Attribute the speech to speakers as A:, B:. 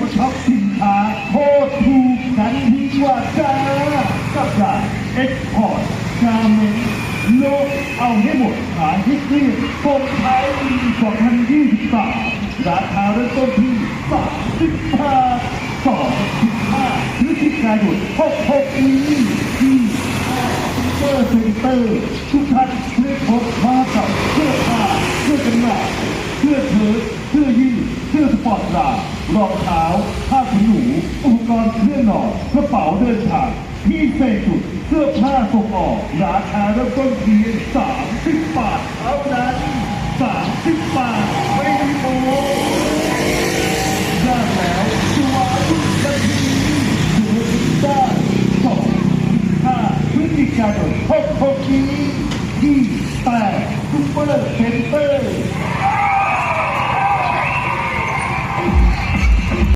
A: ปช็อปสินค้าโคตรถูกกันดีกว่าจ้ากับร้านเอ็กพอร์ตกาเมนโลกเอาให้หมดขายให้เกลี้ยงส่งท้ายปี2023ราคาเริ่มต้นที่30บาท2 5พฤศจิกายน66นี้ที่เซอร์เซ็นเตอร์ทุกท่านเพื่อพบมากับเสื้อผ้าเสื้อกันหนาวเสื้อเชิ้ต รองเท้าผ้าขนหนูอุปกรณ์เครื่องนอนกระเป๋าเดินทางพี่เซจุดเสื้อผ้าส่งออกราคาเริ่มต้นเพียง30บาทเท่านั้น30บาทไม่มีโมด้แล้วสวาสุดนาทีถือได้สองห้าพฤศจิกายนหกหกนี้